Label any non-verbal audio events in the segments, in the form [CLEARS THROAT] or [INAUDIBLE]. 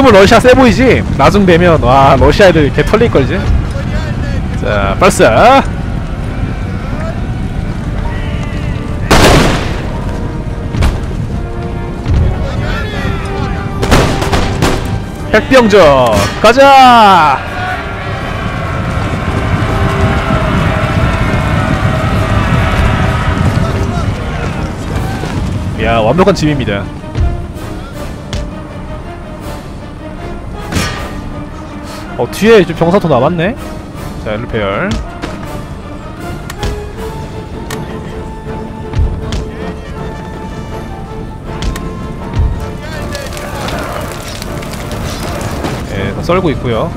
지금은 러시아 세 보이지? 나중 되면 와 러시아 애들 개 털릴걸지? 자 발사 핵병전 가자 야 완벽한 집입니다 어 뒤에 좀 병사도 남았네. 자 일로 배열. 예, 다 썰고 있고요.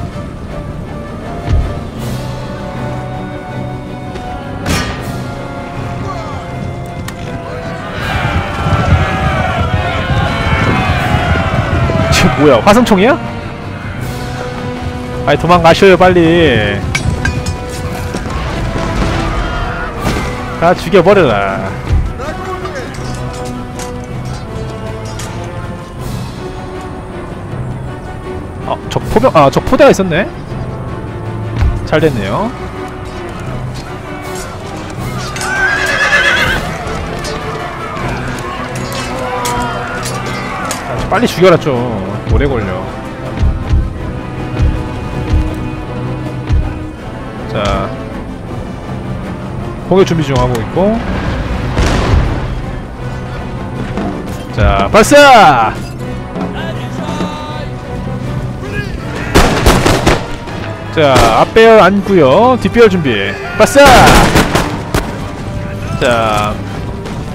저 뭐야 화성총이야? 아이 도망가셔요 빨리 다 죽여버려라 어, 적 포병, 아, 적 포대가 있었네? 잘 됐네요. 아, 좀 빨리 죽여라, 좀. 오래 걸려. 공격 준비 중 하고 있고. 자, 발사! 자, 앞배열 안고요 뒷배열 준비. 발사! 자,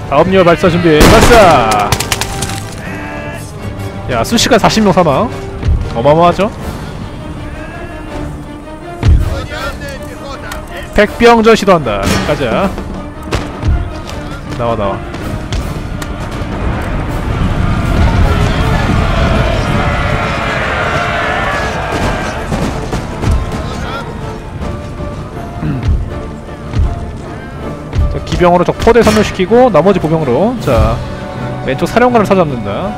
다음열 발사 준비. 발사! 야, 순시간 40명 사망. 어마어마하죠? 백병전 시도한다. 가자. 나와, 나와. 자, 기병으로 적 포대 선멸시키고 나머지 보병으로 자 왼쪽 사령관을 사잡는다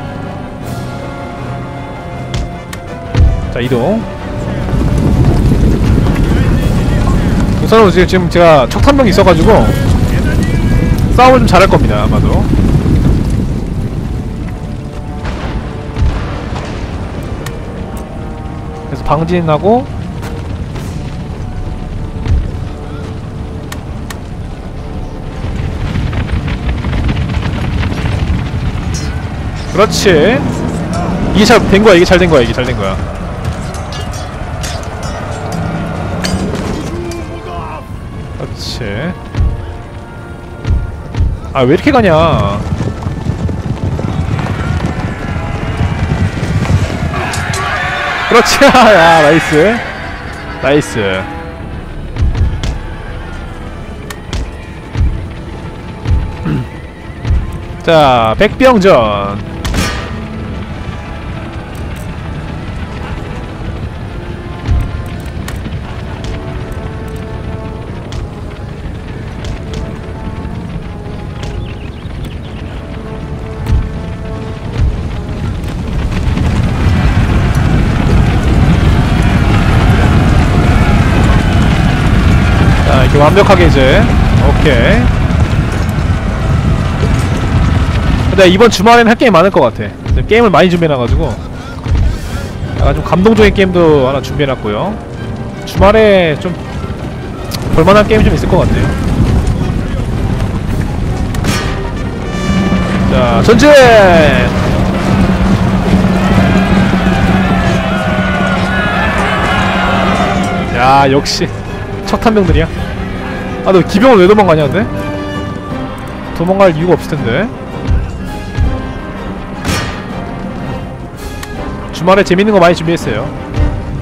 자 이동 우선은 지금, 지금 제가 척탄병이 있어가지고 싸움을 좀 잘할 겁니다 아마도. 그래서 방진하고 그렇지. 이게 잘 된 거야 이게 잘 된 거야 이게 잘 된 거야 아 왜 이렇게 가냐? 그렇지. [LAUGHS] 야 나이스. 나이스. 자 백병전 이렇게 완벽하게 이제 오케이. 근데 이번 주말에는 할 게임 많을 것 같아. 게임을 많이 준비해놔가지고. 약간 좀 감동적인 게임도 하나 준비해놨고요. 주말에 좀 볼만한 게임이 좀 있을 것 같아요. 자 전진! 야 역시. 척탄병들이야 아 너 기병을 왜 도망가냐 근데? 도망갈 이유가 없을 텐데. 주말에 재밌는 거 많이 준비했어요.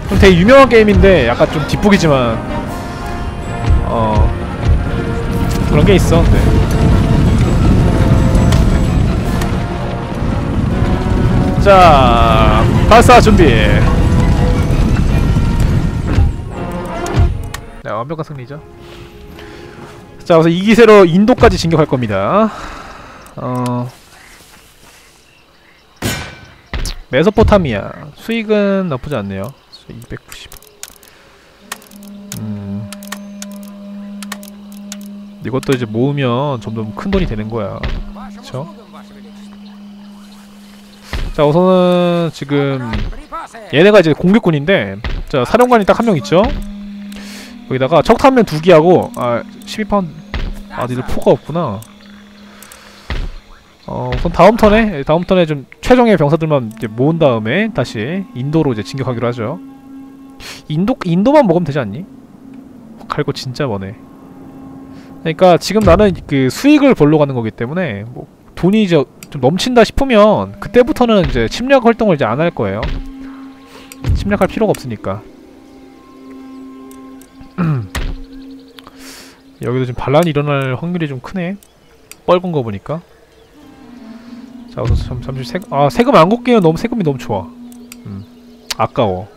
좀 되게 유명한 게임인데 약간 좀 뒷북이지만 어 그런 게 있어. 근데 자 발사 준비. 네 완벽한 승리죠 자, 그래서 이 기세로 인도까지 진격할 겁니다. 어... 메소포타미아. 수익은 나쁘지 않네요. 290. 음... 이것도 이제 모으면 점점 큰 돈이 되는 거야. 그쵸? 자, 우선은 지금 얘네가 이제 공격군인데 자, 사령관이 딱 한 명 있죠? 여기다가 척탄면 두 기하고 아 12파운드. 아 니들 포가 없구나. 어 우선 다음 턴에 다음 턴에 좀 최종의 병사들만 이제 모은 다음에 다시 인도로 이제 진격하기로 하죠. 인도 인도만 먹으면 되지 않니? 갈 거 진짜 머네. 그러니까 지금 나는 그 수익을 벌러 가는 거기 때문에 뭐 돈이 이제 좀 넘친다 싶으면 그때부터는 이제 침략 활동을 이제 안 할 거예요. 침략할 필요가 없으니까 [CLEARS THROAT] 여기도 지금 반란이 일어날 확률이 좀 크네. 뻘건 거 보니까. 자 우선 잠, 잠시 세금 아 세금 안 걷게요. 너무 세금이 너무 좋아. 음 아까워.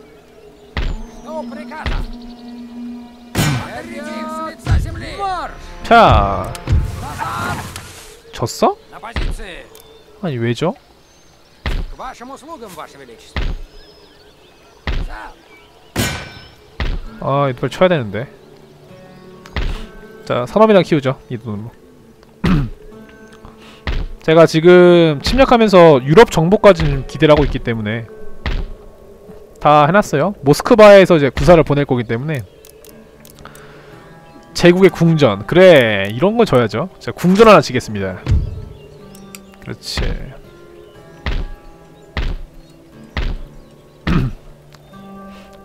자 졌어? 아니 왜죠? 아 이빨 쳐야 되는데. 자 산업이나 키우죠 이 돈으로 [CLEARS THROAT] 제가 지금 침략하면서 유럽 정보까지 좀 기대를 하고 있기 때문에 다 해놨어요. 모스크바에서 이제 구사를 보낼 거기 때문에. 제국의 궁전. 그래 이런 거 줘야죠. 자 궁전 하나 지겠습니다. 그렇지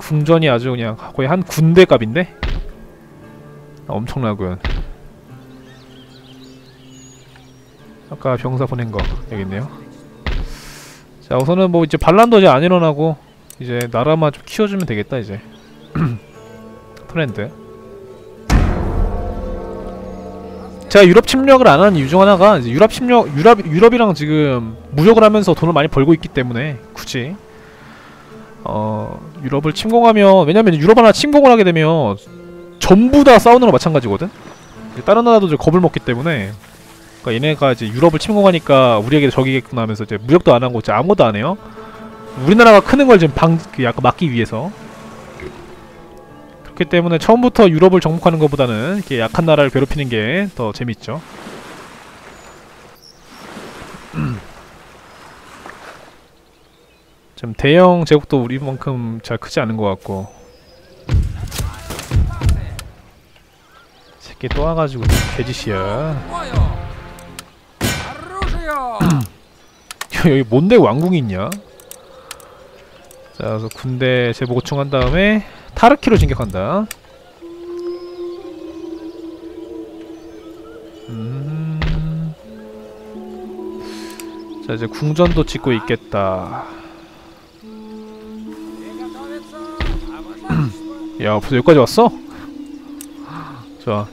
궁전이 아주 그냥 거의 한 군대 값인데? 아, 엄청나고요. 아까 병사 보낸 거 여기 있네요. 자 우선은 뭐 이제 반란도 이제 안 일어나고 이제 나라만 좀 키워주면 되겠다 이제. [CLEARS THROAT] 트렌드. 제가 유럽 침략을 안 하는 이유 중 하나가 이제 유럽 침략 유럽 유럽이랑 지금 무역을 하면서 돈을 많이 벌고 있기 때문에 굳이 어 유럽을 침공하면 왜냐면 유럽 하나 침공을 하게 되면 전부 다거 마찬가지거든. 다른 나라도 이제 겁을 먹기 때문에 그러니까 얘네가 이제 유럽을 침공하니까 우리에게 적이겠구나 하면서 이제 무역도 안 하고 이제 아무것도 안 해요. 우리나라가 크는 걸 지금 방 그 약간 막기 위해서 그렇기 때문에 처음부터 유럽을 정복하는 것보다는 이렇게 약한 나라를 괴롭히는 게 더 재밌죠. [CLEARS THROAT] 좀 대형 제국도 우리만큼 잘 크지 않은 것 같고. 새끼 또 와가지고 개짓이야. [CLEARS THROAT] 여기 뭔데 왕궁이 있냐? 자 그래서 군대 제보충한 다음에 타르키로 진격한다. 음... 자 이제 궁전도 짓고 있겠다. 야 벌써 여기까지 왔어? 자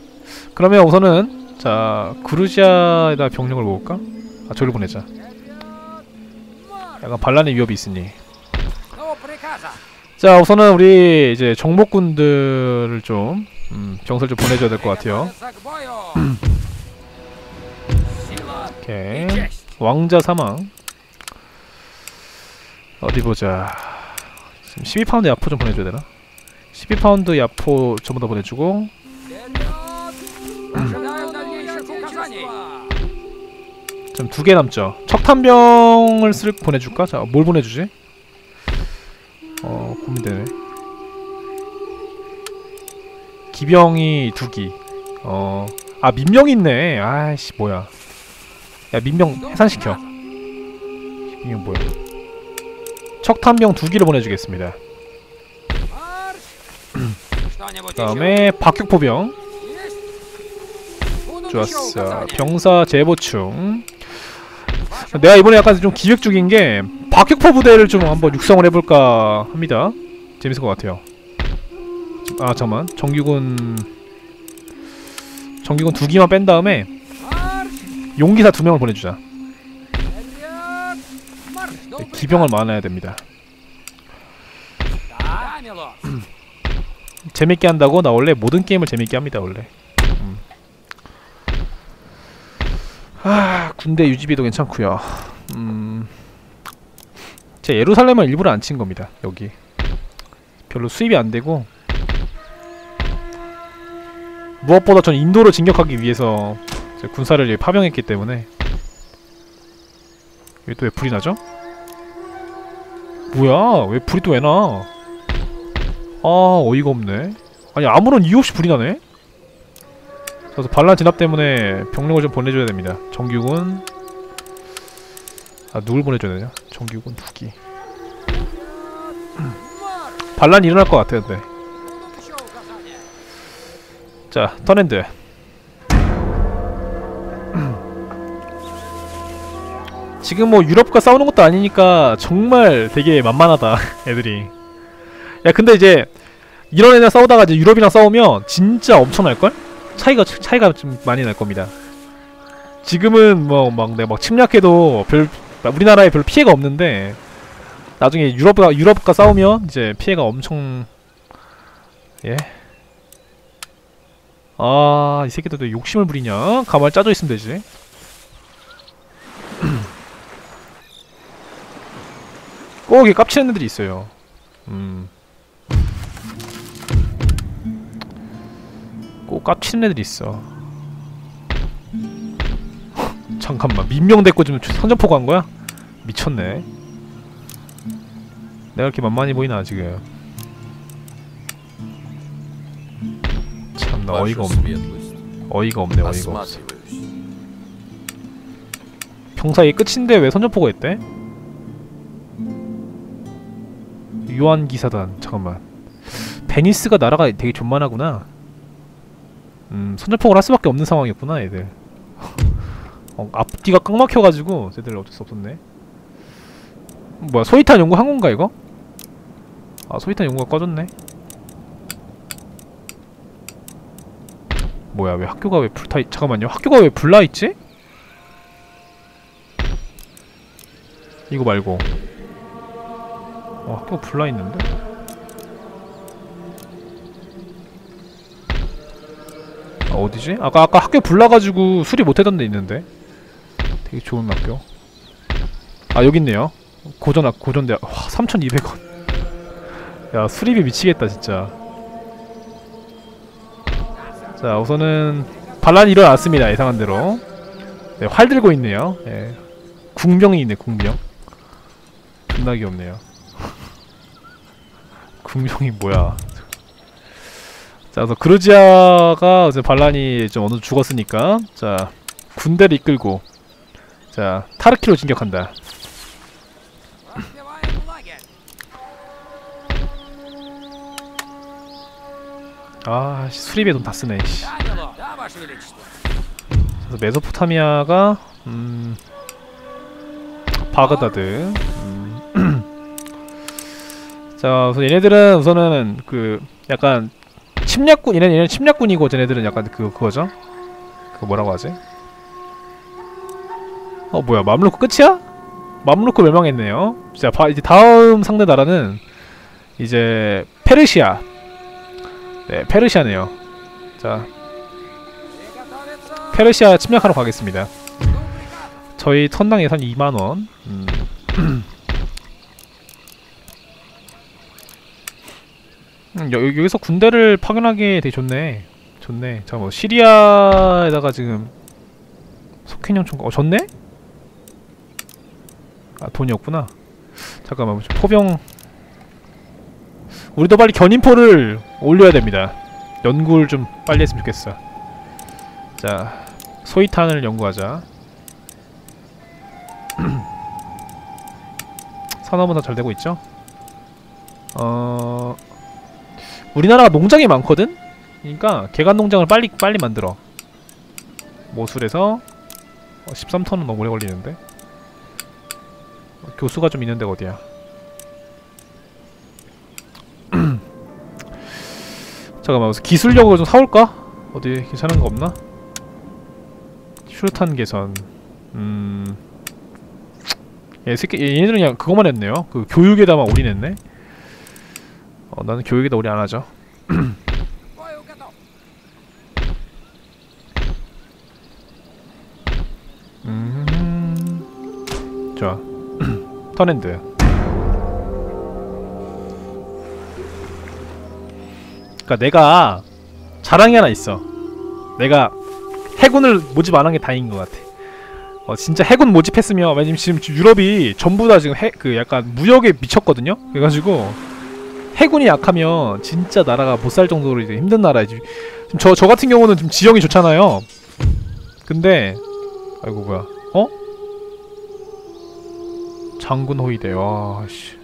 그러면 우선은 자 그루지아에다 병력을 모을까? 아 저를 보내자 약간 반란의 위협이 있으니 자 우선은 우리 이제 정복군들을 좀 음, 병사를 좀 보내줘야 될 것 같아요 [CLEARS THROAT] 오케이 왕자 사망 어디 보자 지금 12파운드 야포 좀 보내줘야 되나? 12파운드 야포 전부 다 보내주고. 지금 두 개 남죠. 척탄병을 쓸 보내줄까? 자, 뭘 보내주지? 어, 고민되네. 기병이 두기. 어... 아 민병 있네. 아이씨 뭐야. 야 민병 해산시켜. 이게 뭐야. 척탄병 두 기를 보내주겠습니다. 다음에 박격포병. 좋았어. 병사 재보충. 내가 이번에 약간 좀 기획 중인 게 박격포 부대를 좀 한번 육성을 해볼까 합니다. 재밌을 것 같아요. 아 잠깐만. 정규군 정규군 두 기만 뺀 다음에 용기사 두 명을 보내주자. 기병을 많아야 됩니다. 재밌게 한다고 나 원래 모든 게임을 재밌게 합니다 원래 음. 아 군대 유지비도 괜찮구요 음. 제 예루살렘은 일부러 안 친 겁니다 여기 별로 수입이 안 되고 무엇보다 전 인도를 진격하기 위해서 군사를 파병했기 때문에 이게 또 왜 불이 나죠? 뭐야 왜 불이 또 왜 나? 아 어이가 없네. 아니 아무런 이유 없이 불이 나네? 그래서 반란 진압 때문에 병력을 좀 보내줘야 됩니다. 정규군. 아 누굴 보내줘야 되냐? 정규군 두기. [CLEARS THROAT] 반란이 일어날 것 같아요 근데 자 턴핸드. [CLEARS THROAT] 지금 뭐 유럽과 싸우는 것도 아니니까 정말 되게 만만하다 [LAUGHS] 애들이. 야 근데 이제 이런 애랑 싸우다가 이제 유럽이랑 싸우면 진짜 엄청날 걸? 차이가 차이가 좀 많이 날 겁니다. 지금은 뭐 막 내가 막 침략해도 별 우리나라에 별 피해가 없는데 나중에 유럽과 유럽과 싸우면 이제 피해가 엄청 예. 아, 이 새끼들도 욕심을 부리냐? 가만히 짜져 있으면 되지. [CLEARS THROAT] 꼭 이게 깝치는 애들이 있어요. 음. 또 깝치는 애들이 있어. 잠깐만 민명 데리고 지금 선전포고 한거야? 미쳤네. 내가 이렇게 만만히 보이나 지금. 참나 어이가 없네 어이가 없네 어이가 없어. 병사 얘 끝인데 왜 선전포고 했대? 요한기사단 잠깐만. 베니스가 나라가 되게 존만하구나. 음 선전포고를 할 수밖에 없는 상황이었구나 얘들 [LAUGHS] 어, 앞뒤가 꽉 막혀가지고 쟤들 어쩔 수 없었네 뭐야 소이탄 연구 한 건가 이거? 아 소이탄 연구가 꺼졌네 뭐야 왜 학교가 왜 불타 있... 잠깐만요 학교가 왜 불나있지? 이거 말고 어 학교가 불나있는데? 어디지? 아까 아까 학교 불나가지고 수리 못하던 데 있는데. 되게 좋은 학교. 아 여기 있네요. 고전 학 고전대학. 와 3200원. 야 수리비 미치겠다 진짜. 자 우선은 반란이 일어났습니다 예상한 대로. 네, 활 들고 있네요. 예. 궁병이 있네 궁병. 존나 귀엽네요. [LAUGHS] 궁병이 뭐야 자, 그래서 그루지아가 이제 반란이 좀 어느 정도 죽었으니까 자 군대를 이끌고 자 타르키로 진격한다. 아 수리비에 돈 다 쓰네. 씨. 그래서 메소포타미아가 음 바그다드. 음. [CLEARS THROAT] 자 우선 얘네들은 우선은 그 약간 침략군 얘네 얘네 침략군이고 쟤네들은 약간 그 그거죠? 그 뭐라고 하지? 어 뭐야 맘루크 끝이야? 맘루크 멸망했네요. 자 바, 이제 다음 상대 나라는 이제 페르시아. 네 페르시아네요. 자 페르시아 침략하러 가겠습니다. 저희 천당 예산 2만원 음. [CLEARS THROAT] 음, 여, 여기서 군대를 파견하기 되게 좋네. 좋네. 자, 뭐 시리아에다가 지금 석회령 총각 어 졌네? 아 돈이 없구나. 잠깐만 좀 포병. 우리도 빨리 견인포를 올려야 됩니다. 연구를 좀 빨리 했으면 좋겠어. 자, 소이탄을 연구하자. [CLEARS THROAT] 산업은 다 잘 되고 있죠? 어 우리나라가 농장이 많거든. 그러니까 개간 농장을 빨리 빨리 만들어. 모술에서 어, 13턴은 너무 오래 걸리는데. 어, 교수가 좀 있는 데가 어디야? [CLEARS THROAT] 잠깐만, 기술력을 좀 사올까? 어디 괜찮은 거 없나? 슈루탄 개선. 음. 얘 새끼 얘네들은 그냥 그것만 했네요. 그 교육에다만 올인했네. 어, 나는 교육에다 오래 안 하죠? [CLEARS THROAT] 음 좋아. [CLEARS THROAT] 턴핸드. 그니까 내가 자랑이 하나 있어. 내가 해군을 모집 안 한 게 다행인 것 같아. 어 진짜 해군 모집했으면 왜냐면 지금 유럽이 전부 다 지금 해 그 약간 무역에 미쳤거든요? 그래가지고 해군이 약하면 진짜 나라가 못 살 정도로 이제 힘든 나라지 지금 저, 저 같은 경우는 좀 지형이 좋잖아요. 근데 아이고 뭐야. 어? 장군 호위대. 와씨.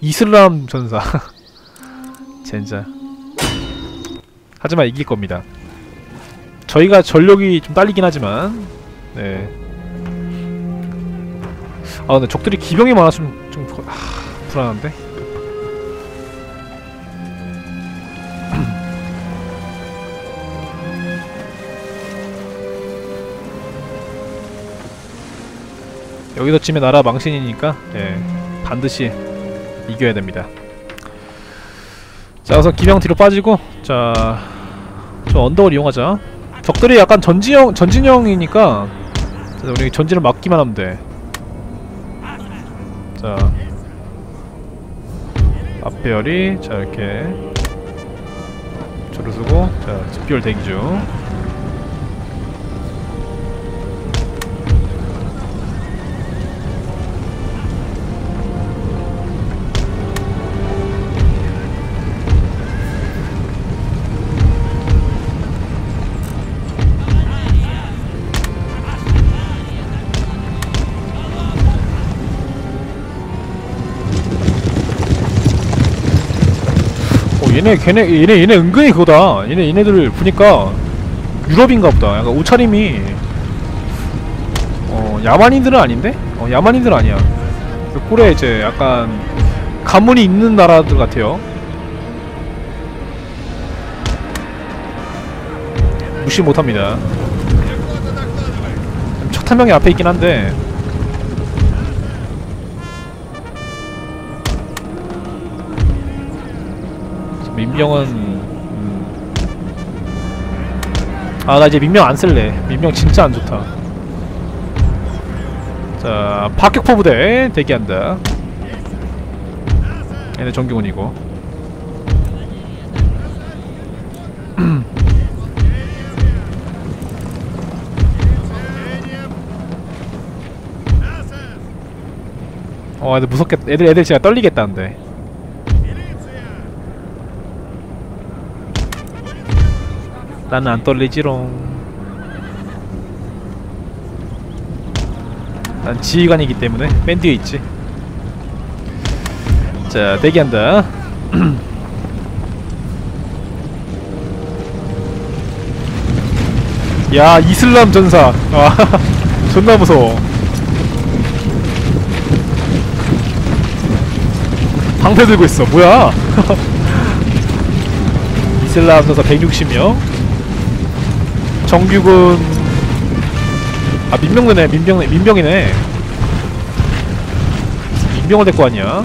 이슬람 전사. [LAUGHS] 젠자 하지만 이길 겁니다. 저희가 전력이 좀 딸리긴 하지만 네. 아 근데 적들이 기병이 많았으면 좀 하, 불안한데 여기서 치면 나라 망신이니까 예, 반드시 이겨야 됩니다. 자, 우선 기병 뒤로 빠지고 자, 저 언덕을 이용하자. 적들이 약간 전진형 전진형이니까 자, 우리 전진을 막기만 하면 돼. 자, 앞배열이 자 이렇게 줄을 서고 자 집결 대기 중. 얘네 걔네 얘네 얘네 은근히 그거다. 얘네 얘네들 보니까 유럽인가 보다. 약간 옷차림이 어 야만인들은 아닌데? 어 야만인들 아니야. 그 꼴에 이제 약간 가문이 있는 나라들 같아요. 무시 못합니다. 첫 한 명이 앞에 있긴 한데 민병은 음. 아나 이제 민병 안 쓸래. 민병 진짜 안 좋다. 자 파격포 부대 대기한다. 얘네 정규군이고. [CLEARS THROAT] 어 애들 무섭겠 애들 애들 진짜 떨리겠다는데 나는 안 떨리지롱. 난 지휘관이기 때문에 맨 뒤에 있지. 자 대기한다. [CLEARS THROAT] 야 이슬람 전사. 아 [LAUGHS] 존나 무서워. 방패 들고 있어. 뭐야? [LAUGHS] 이슬람 전사 160명 정규군. 아 민병이네 민병 민병이네. 민병을 데리고 왔냐